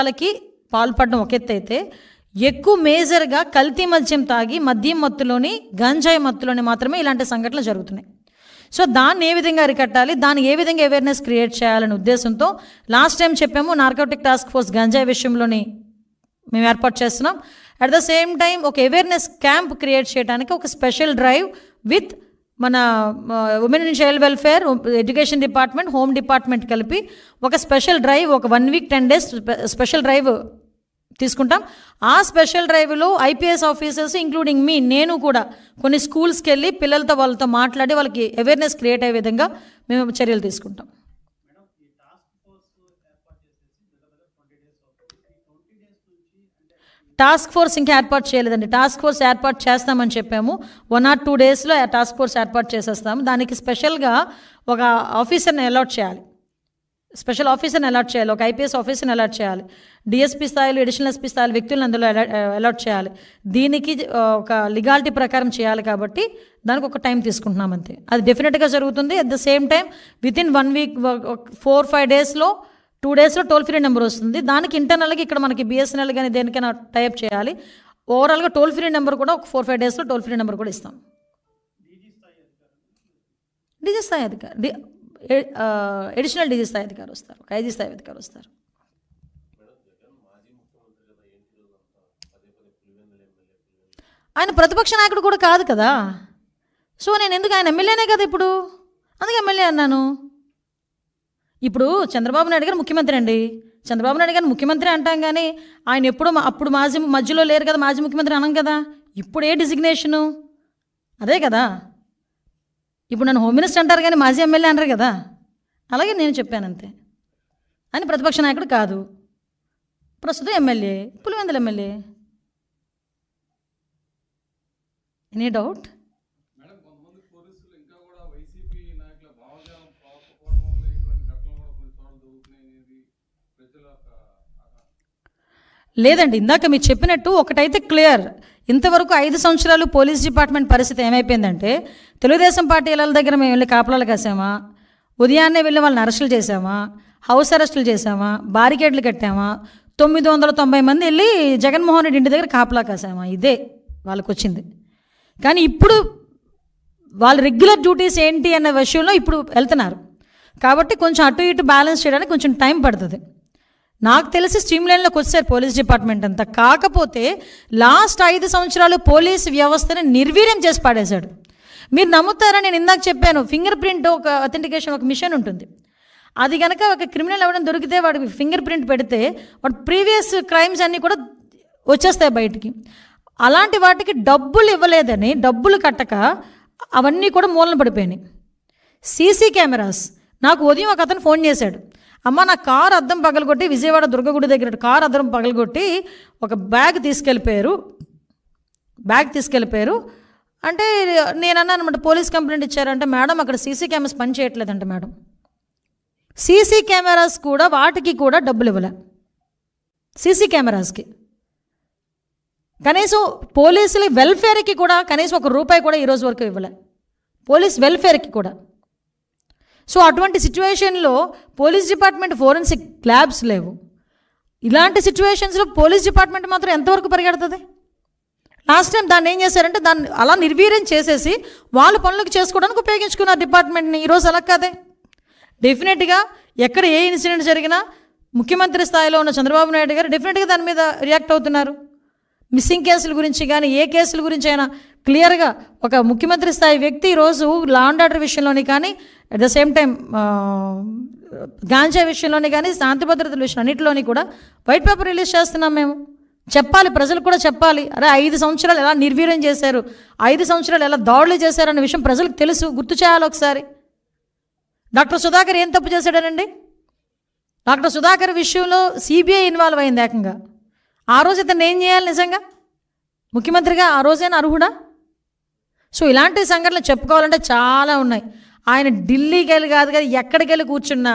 వాళ్ళకి పాల్పడడం ఒక ఎత్తు అయితే ఎక్కువ మేజర్గా కల్తీ మద్యం తాగి మద్యం మత్తులోని గంజాయి మత్తులోని మాత్రమే ఇలాంటి సంఘటనలు జరుగుతున్నాయి. సో దాన్ని ఏ విధంగా అరికట్టాలి? దాన్ని ఏ విధంగా అవేర్నెస్ క్రియేట్ చేయాలనే ఉద్దేశంతో లాస్ట్ టైం చెప్పాము నార్కోటిక్ టాస్క్ ఫోర్స్ గంజాయి విషయంలోని మేము ఏర్పాటు చేస్తున్నాం. అట్ ద సేమ్ టైం ఒక అవేర్నెస్ క్యాంప్ క్రియేట్ చేయడానికి ఒక స్పెషల్ డ్రైవ్ విత్ మన women and child welfare education department home department కలిపి ఒక స్పెషల్ డ్రైవ్ ఒక one week ten days special drive తీసుకుంటాం. ఆ స్పెషల్ డ్రైవ్లో ఐపీఎస్ ఆఫీసర్స్ ఇంక్లూడింగ్ మీ నేను కూడా కొన్ని స్కూల్స్కి వెళ్ళి పిల్లలతో వాళ్ళతో మాట్లాడి వాళ్ళకి అవేర్నెస్ క్రియేట్ అయ్యే విధంగా మేము చర్యలు తీసుకుంటాం. టాస్క్ ఫోర్స్ ఇంకా ఏర్పాటు చేయలేదండి. టాస్క్ ఫోర్స్ ఏర్పాటు చేస్తామని చెప్పాము. వన్ ఆర్ టూ డేస్లో టాస్క్ ఫోర్స్ ఏర్పాటు చేసేస్తాము దానికి స్పెషల్గా ఒక ఆఫీసర్ని అలాట్ చేయాలి. స్పెషల్ ఆఫీసర్ని అలాట్ చేయాలి. ఒక ఐపీఎస్ ఆఫీసర్ని అలాట్ చేయాలి. డిఎస్పీ స్థాయిలో అడిషనల్ ఎస్పీ స్థాయిలో వ్యక్తులను అందులో అలాట్ చేయాలి. దీనికి ఒక లిగాలిటీ ప్రకారం చేయాలి కాబట్టి దానికి ఒక టైం తీసుకుంటున్నాం అంతే. అది డెఫినెట్గా జరుగుతుంది. At the same time with in one week four five డేస్లో టూ డేస్లో టోల్ ఫ్రీ నెంబర్ వస్తుంది. దానికి ఇంటర్నల్గా ఇక్కడ మనకి బిఎస్ఎన్ఎల్ కానీ దేనికైనా టైప్ చేయాలి. ఓవరాల్గా టోల్ ఫ్రీ నెంబర్ కూడా ఒక ఫోర్ ఫైవ్ డేస్లో టోల్ ఫ్రీ నెంబర్ కూడా ఇస్తాం. డీజీ స్థాయి అధికారి ఎడిషనల్ డీజీ స్థాయి అధికారి వస్తారు. ఒక ఐజీ స్థాయి అధికారి వస్తారు. ఆయన ప్రతిపక్ష నాయకుడు కూడా కాదు కదా. సో నేను ఎందుకు ఆయన ఎమ్మెల్యేనే కదా ఇప్పుడు? అందుకే ఎమ్మెల్యే అన్నాను. ఇప్పుడు చంద్రబాబు నాయుడు గారు ముఖ్యమంత్రి అండి. చంద్రబాబు నాయుడు గారిని ముఖ్యమంత్రి అంటాం కానీ ఆయన ఎప్పుడు అప్పుడు మాజీ మధ్యలో లేరు కదా మాజీ ముఖ్యమంత్రి అనం కదా. ఇప్పుడు ఏ డిజిగ్నేషను? అదే కదా. ఇప్పుడు నన్ను హోమ్ మినిస్టర్ అంటారు కానీ మాజీ ఎమ్మెల్యే అంటారు కదా. అలాగే నేను చెప్పాను అంతే. అని ప్రతిపక్ష నాయకుడు కాదు. ప్రస్తుతం MLA Pulivendula MLA. Any doubt లేదండి ఇందాక మీరు చెప్పినట్టు ఒకటైతే క్లియర్. ఇంతవరకు ఐదు సంవత్సరాలు పోలీస్ డిపార్ట్మెంట్ పరిస్థితి ఏమైపోయిందంటే తెలుగుదేశం పార్టీ ఇళ్ళ దగ్గర మేము వెళ్ళి కాపలాలు కాసామా? ఉదయాన్నే వెళ్ళి వాళ్ళని అరెస్టులు చేసామా? హౌస్ అరెస్టులు చేసామా? బారికేడ్లు కట్టామా? తొమ్మిది వందల తొంభై మంది వెళ్ళి జగన్మోహన్ రెడ్డి ఇంటి దగ్గర కాపలా కాసామా? ఇదే వాళ్ళకి వచ్చింది కానీ ఇప్పుడు వాళ్ళ రెగ్యులర్ డ్యూటీస్ ఏంటి అన్న విషయంలో ఇప్పుడు వెళ్తున్నారు. కాబట్టి కొంచెం అటు ఇటు బ్యాలెన్స్ చేయడానికి కొంచెం టైం పడుతుంది. నాకు తెలిసి స్ట్రీమ్ లైన్లోకి వచ్చారు పోలీస్ డిపార్ట్మెంట్ అంతా. కాకపోతే లాస్ట్ ఐదు సంవత్సరాలు పోలీస్ వ్యవస్థని నిర్వీర్యం చేసి పాడేశాడు. మీరు నమ్ముతారా నేను ఇందాక చెప్పాను ఫింగర్ ప్రింట్ ఒక అథెంటికేషన్ ఒక మిషన్ ఉంటుంది. అది కనుక ఒక క్రిమినల్ అవ్వడం దొరికితే వాడికి ఫింగర్ ప్రింట్ పెడితే వాడు ప్రీవియస్ క్రైమ్స్ అన్నీ కూడా వచ్చేస్తాయి బయటికి. అలాంటి వాటికి డబ్బులు ఇవ్వలేదని డబ్బులు కట్టక అవన్నీ కూడా మూలన పడిపోయినాయి. CC cameras. నాకు ఉదయం ఒక అతను ఫోన్ చేశాడు. అమ్మ నా కారు అద్దం పగలగొట్టి విజయవాడ దుర్గగుడి దగ్గర కార్ అద్దం పగలగొట్టి ఒక బ్యాగ్ తీసుకెళ్ళిపోయారు. బ్యాగ్ తీసుకెళ్ళిపోయారు. అంటే నేనన్నా అనమాట పోలీస్ కంప్లైంట్ ఇచ్చారంటే మేడం అక్కడ సీసీ కెమెరాస్ పని చేయట్లేదంట మేడం. సీసీ కెమెరాస్ కూడా వాటికి కూడా డబ్బులు ఇవ్వలే. సీసీ కెమెరాస్కి. కనీసం పోలీసుల వెల్ఫేర్కి కూడా కనీసం ఒక రూపాయి కూడా ఈరోజు వరకు ఇవ్వలే. పోలీస్ వెల్ఫేర్కి కూడా. సో అటువంటి సిచ్యువేషన్లో పోలీస్ డిపార్ట్మెంట్ ఫోరెన్సిక్ ల్యాబ్స్ లేవు. ఇలాంటి సిచ్యువేషన్స్లో పోలీస్ డిపార్ట్మెంట్ మాత్రం ఎంతవరకు పరిగెడుతుంది? లాస్ట్ టైం దాన్ని ఏం చేశారంటే దాన్ని అలా నిర్వీర్యం చేసేసి వాళ్ళ పనులకు చేసుకోవడానికి ఉపయోగించుకున్నారు డిపార్ట్మెంట్ని. ఈరోజు అలా కాదే. డెఫినెట్గా ఎక్కడ ఏ ఇన్సిడెంట్ జరిగినా ముఖ్యమంత్రి స్థాయిలో ఉన్న చంద్రబాబు నాయుడు గారు డెఫినెట్గా దాని మీద రియాక్ట్ అవుతున్నారు. మిస్సింగ్ కేసుల గురించి కానీ ఏ కేసుల గురించి అయినా క్లియర్గా ఒక ముఖ్యమంత్రి స్థాయి వ్యక్తి ఈరోజు లా అండ్ ఆర్డర్ విషయంలోని కానీ అట్ ద సేమ్ టైం గాంజా విషయంలోనే కానీ శాంతి భద్రతల విషయం అన్నింటిలోని కూడా వైట్ పేపర్ రిలీజ్ చేస్తున్నాం మేము. చెప్పాలి ప్రజలు కూడా చెప్పాలి. అరే ఐదు సంవత్సరాలు ఎలా నిర్వీర్యం చేశారు? ఐదు సంవత్సరాలు ఎలా దాడులు చేశారు అనే విషయం ప్రజలకు తెలుసు. గుర్తు చేయాలి ఒకసారి. డాక్టర్ సుధాకర్ ఏం తప్పు చేశాడనండి? డాక్టర్ సుధాకర్ విషయంలో సిబిఐ ఇన్వాల్వ్ అయింది ఏకంగా. ఆ రోజు ఇతను ఏం చేయాలి నిజంగా? ముఖ్యమంత్రిగా ఆ రోజైనా అర్హుడా? సో ఇలాంటి సంఘటనలు చెప్పుకోవాలంటే చాలా ఉన్నాయి. ఆయన ఢిల్లీకి వెళ్ళి కాదు కదా ఎక్కడికి వెళ్ళి కూర్చున్నా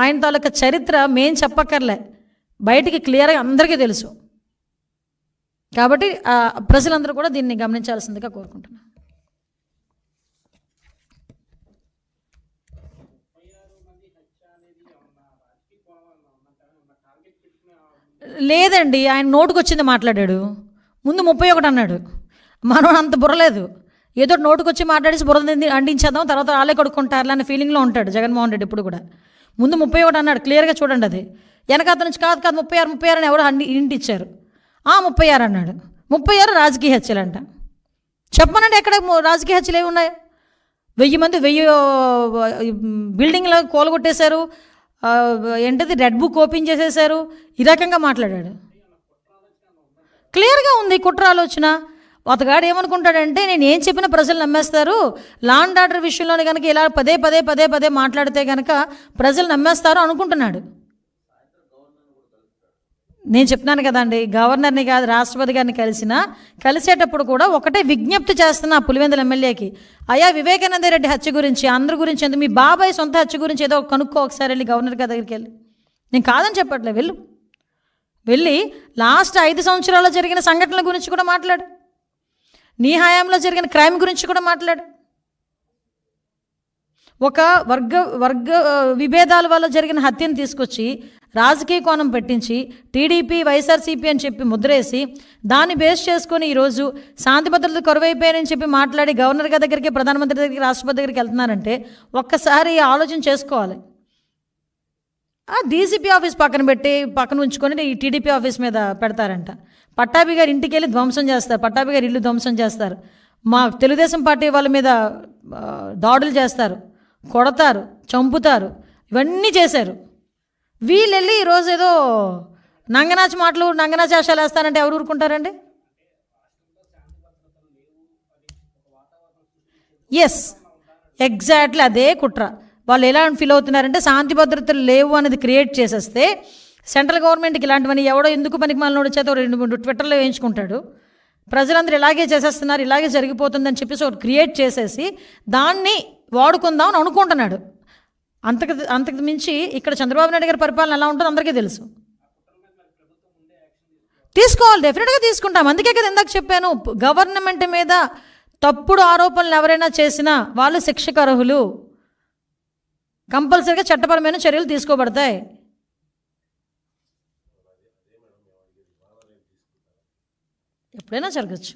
ఆయన తాలూకా చరిత్ర మేం చెప్పక్కర్లే. బయటికి క్లియర్గా అందరికీ తెలుసు. కాబట్టి ప్రజలందరూ కూడా దీన్ని గమనించాల్సిందిగా కోరుకుంటున్నాను. లేదండి ఆయన నోటుకొచ్చింది మాట్లాడాడు. ముందు ముప్పై ఒకటి అన్నాడు. మనం అంత బుర్రలేదు ఏదో నోటుకొచ్చి మాట్లాడేసి బురద అండించేద్దాం తర్వాత వాళ్ళే కొడుకుంటారు అనే ఫీలింగ్లో ఉంటాడు జగన్మోహన్ రెడ్డి ఇప్పుడు కూడా. ముందు ముప్పై ఒకటి అన్నాడు క్లియర్గా చూడండి అది. వెనక నుంచి కాదు కాదు ముప్పై ఆరు ముప్పై ఆరు అని ఎవరు అండి ఇంటిచ్చారు. ఆ ముప్పై ఆరు అన్నాడు. ముప్పై ఆరు రాజకీయ హత్యలంట. చెప్పమనండి ఎక్కడ రాజకీయ హత్యలు ఏమి ఉన్నాయి? వెయ్యి మంది వెయ్యి బిల్డింగ్లో కూలగొట్టేశారు. ఏంటది రెడ్ బుక్ ఓపెన్ చేసేశారు. ఈ రకంగా మాట్లాడాడు. క్లియర్గా ఉంది కుట్ర ఆలోచన. అతగాడు ఏమనుకుంటాడంటే నేను ఏం చెప్పినా ప్రజలు నమ్మేస్తారు. లాండ్ ఆర్డర్ విషయంలోనే కనుక ఇలా పదే పదే పదే పదే మాట్లాడితే కనుక ప్రజలు నమ్మేస్తారు అనుకుంటున్నాడు. నేను చెప్తున్నాను కదండి గవర్నర్ని కాదు రాష్ట్రపతి గారిని కలిసిన కలిసేటప్పుడు కూడా ఒకటే విజ్ఞప్తి చేస్తున్నా పులివెందుల ఎమ్మెల్యేకి. అయ్యా వివేకానంద రెడ్డి హత్య గురించి అందరి గురించి ఎందుకు మీ బాబాయ్ సొంత హత్య గురించి ఏదో కనుక్కో ఒకసారి వెళ్ళి గవర్నర్ గారి దగ్గరికి వెళ్ళి. నేను కాదని చెప్పట్లే వెళ్ళు. వెళ్ళి లాస్ట్ ఐదు సంవత్సరాల్లో జరిగిన సంఘటనల గురించి కూడా మాట్లాడు. నీ హయాంలో జరిగిన క్రైమ్ గురించి కూడా మాట్లాడు. ఒక వర్గ వర్గ విభేదాల వల్ల జరిగిన హత్యను తీసుకొచ్చి రాజకీయ కోణం పెట్టించి టీడీపీ వైఎస్ఆర్సీపీ అని చెప్పి ముద్రేసి దాన్ని బేస్ చేసుకొని ఈరోజు శాంతి భద్రతలు కరువైపోయాయని చెప్పి మాట్లాడి గవర్నర్ గారి దగ్గరికి ప్రధానమంత్రి దగ్గరికి రాష్ట్రపతి దగ్గరికి వెళ్తున్నారంటే ఒక్కసారి ఆలోచన చేసుకోవాలి. ఆ డీసీపీ ఆఫీస్ పక్కన పెట్టి పక్కన ఉంచుకొని ఈ టీడీపీ ఆఫీస్ మీద పెడతారంట. పట్టాభి గారి ఇంటికి వెళ్ళి ధ్వంసం చేస్తారు. పట్టాభి గారి ఇల్లు ధ్వంసం చేస్తారు. మా తెలుగుదేశం పార్టీ వాళ్ళ మీద దాడులు చేస్తారు. కొడతారు. చంపుతారు. ఇవన్నీ చేశారు. వీళ్ళు వెళ్ళి ఈరోజు ఏదో నంగనాచి మాటలు నంగనాచి ఆశాలు వేస్తారంటే ఎవరు ఊరుకుంటారండి? ఎస్ ఎగ్జాక్ట్లీ అదే కుట్ర. వాళ్ళు ఎలా ఫీల్ అవుతున్నారంటే శాంతి భద్రతలు లేవు అనేది క్రియేట్ చేసేస్తే సెంట్రల్ గవర్నమెంట్కి ఇలాంటివన్నీ ఎవడో ఎందుకు పనికి మాలినోడు చేత రెండు మూడు ట్విట్టర్లో వేయించుకుంటాడు. ప్రజలందరూ ఇలాగే చేసేస్తున్నారు ఇలాగే జరిగిపోతుందని చెప్పేసి ఒకటి క్రియేట్ చేసేసి దాన్ని వాడుకుందాం అని అనుకుంటున్నాడు. అంతకు అంతకు మించి ఇక్కడ చంద్రబాబు నాయుడు గారి పరిపాలన ఎలా ఉంటుందో అందరికీ తెలుసు. తీసుకోవాలి డెఫినెట్గా తీసుకుంటాం. అందుకే కదా ఇందాక చెప్పాను గవర్నమెంట్ మీద తప్పుడు ఆరోపణలు ఎవరైనా చేసినా వాళ్ళు శిక్షకు అర్హులు కంపల్సరీగా చట్టపరమైన చర్యలు తీసుకోబడతాయి. ఎప్పుడైనా జరగచ్చు.